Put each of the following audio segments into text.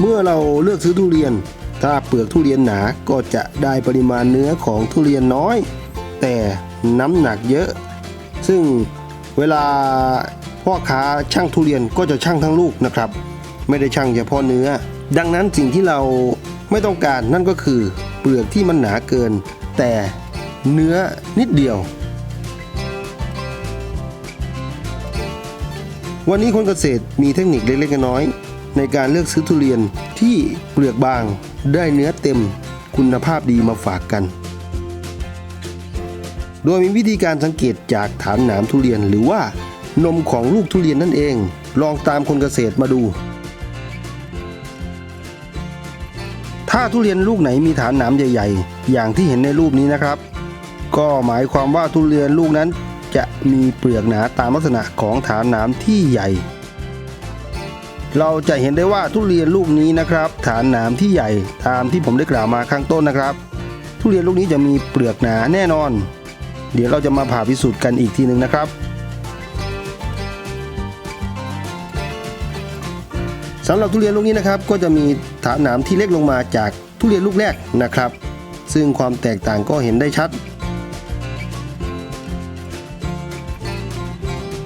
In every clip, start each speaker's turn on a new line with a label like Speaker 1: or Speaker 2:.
Speaker 1: เมื่อเราเลือกซื้อทุเรียน ถ้าเปลือกทุเรียนหนาก็จะได้ปริมาณเนื้อของทุเรียนน้อย แต่น้ำหนักเยอะ ซึ่งเวลาพ่อค้าช่างทุเรียนก็จะช่างทั้งลูกนะครับ ไม่ได้ช่างเฉพาะเนื้อ ดังนั้นสิ่งที่เราไม่ต้องการนั่นก็คือเปลือกที่มันหนาเกิน แต่เนื้อนิดเดียว วันนี้คนเกษตรมีเทคนิคเล็กๆน้อยๆ ในการเลือกซื้อทุเรียนที่เปลือกบางได้เนื้อเต็มคุณภาพดีมาฝากกัน โดยมีวิธีการสังเกตจากฐานหนามทุเรียนหรือว่านมของลูกทุเรียนนั่นเอง ลองตามคนเกษตรมาดู ถ้าทุเรียนลูกไหนมีฐานหนามใหญ่ ๆ อย่างที่เห็นในรูปนี้นะครับ ก็หมายความว่าทุเรียนลูกนั้นจะมีเปลือกหนาตามลักษณะของฐานหนามที่ใหญ่ เราจะเห็นได้ว่าทุเรียนลูกนี้นะครับ ฐานหนามที่ใหญ่ตามที่ผมได้กล่าวมาข้างต้นนะครับ ทุเรียนลูกนี้จะมีเปลือกหนาแน่นอน เดี๋ยวเราจะมาผ่าพิสูจน์กันอีกทีหนึ่งนะครับสำหรับทุเรียนลูกนี้นะครับ ก็จะมีฐานหนามที่เล็กลงมาจากทุเรียนลูกแรกนะครับ ซึ่งความแตกต่างก็เห็นได้ชัด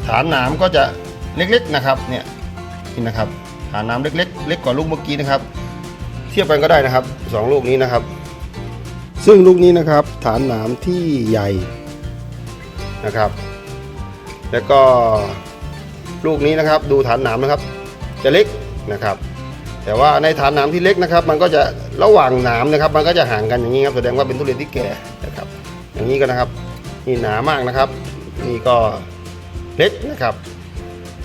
Speaker 1: ฐานหนามก็จะเล็กๆนะครับเนี่ย นี่นะครับฐานหนาเล็กๆ เล็กกว่าลูกเมื่อกี้นะครับ เทียบกันก็ได้นะครับสองลูกนี้นะครับ ซึ่งลูกนี้นะครับ ฐานหนามที่ใหญ่นะครับ แล้วก็ลูกนี้นะครับ ดูฐานหนามนะครับ จะเล็กนะครับ แต่ว่าในฐานหนามที่เล็กนะครับ มันก็จะระหว่างหนามนะครับ มันก็จะห่างกันอย่างนี้ครับแสดงว่าเป็นทุเรียนที่แก่นะครับ อย่างนี้ก็นะครับนี่หนามากนะครับ นี่ก็เล็กนะครับ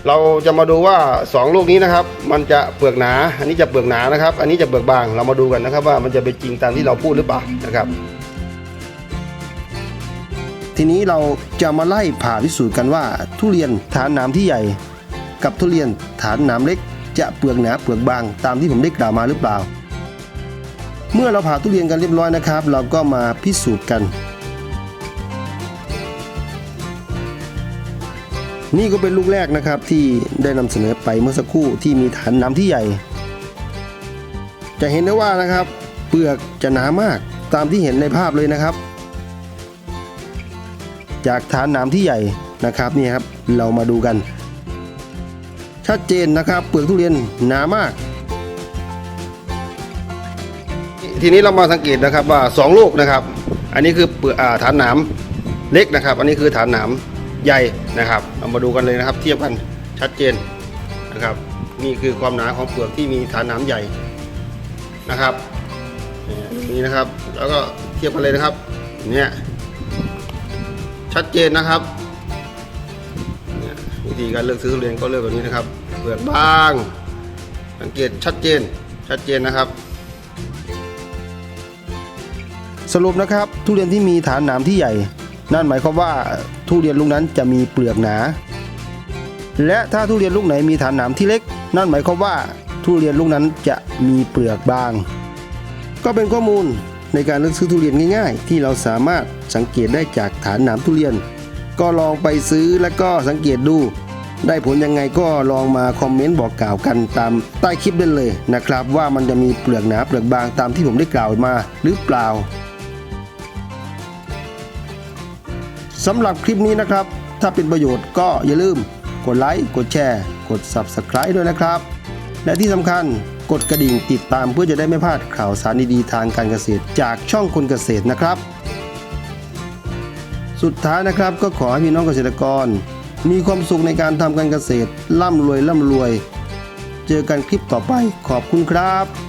Speaker 1: เราจะมาดูว่า 2 ลูกนี้นะครับ มันจะเปลือกหนา อันนี้จะเปลือกหนานะครับ อันนี้จะเปลือกบาง เรามาดูกันนะครับ ว่ามันจะเป็นจริงตามที่เราพูดหรือเปล่านะครับ ทีนี้เราจะมาไล่ผ่าพิสูจน์กันว่า ทุเรียนฐานนามที่ใหญ่ กับทุเรียนฐานนามเล็ก จะเปลือกหนาเปลือกบาง ตามที่ผมได้กล่าวมาหรือเปล่า เมื่อเราผ่าทุเรียนกันเรียบร้อยนะครับ เราก็มาพิสูจน์กัน นี่ก็เป็นลูกแรกนะครับที่ได้นำเสนอไปเมื่อสักครู่ที่มีฐานน้ำที่ใหญ่ จะเห็นได้ว่านะครับ เปลือกจะหนามากตามที่เห็นในภาพเลยนะครับ จากฐานหนาที่ใหญ่นะครับนี่ครับเรามาดูกัน ชัดเจนนะครับเปลือกทุเรียนหนามาก ทีนี้เรามาสังเกตนะครับว่า 2 ลูกนะครับ อันนี้คือเปลือกฐานหนามเล็กนะครับ อันนี้คือฐานหนาม ใหญ่นะครับเรามาดูกันเลยนะครับ เทียบกันชัดเจนนะครับ นี่คือความหนาของเปลือกที่มีฐานหนามใหญ่นะครับนี่นะครับแล้วก็เทียบกันเลยนะครับเนี่ยชัดเจนนะครับวิธีการเลือกซื้อทุเรียนก็เลือกแบบนี้นะครับเปลือกบางสังเกตชัดเจนชัดเจนนะครับ สรุปนะครับทุเรียนที่มีฐานหนามที่ใหญ่ นั่นหมายความว่าทุเรียนลูกนั้นจะมีเปลือกหนา และถ้าทุเรียนลูกไหนมีฐานหนามที่เล็ก นั่นหมายความว่าทุเรียนลูกนั้นจะมีเปลือกบาง ก็เป็นข้อมูลในการเลือกซื้อทุเรียนง่ายๆ ที่เราสามารถสังเกตได้จากฐานหนามทุเรียน ก็ลองไปซื้อแล้วก็สังเกตดู ได้ผลยังไงก็ลองมาคอมเมนต์บอกกล่าวกันตามใต้คลิปได้เลยนะครับ ว่ามันจะมีเปลือกหนาเปลือกบางตามที่ผมได้กล่าวมาหรือเปล่า สำหรับคลิปนี้นะครับ ถ้าเป็นประโยชน์ก็อย่าลืมกดไลค์กดแชร์ กด Subscribe ด้วยนะครับ และที่สำคัญกดกระดิ่งติดตามเพื่อจะได้ไม่พลาดข่าวสารดีๆทางการเกษตรจากช่องคนเกษตรนะครับ สุดท้ายนะครับก็ขอให้พี่น้องเกษตรกร มีความสุขในการทำการเกษตร ร่ำรวยร่ำรวย เจอกันคลิปต่อไปขอบคุณครับ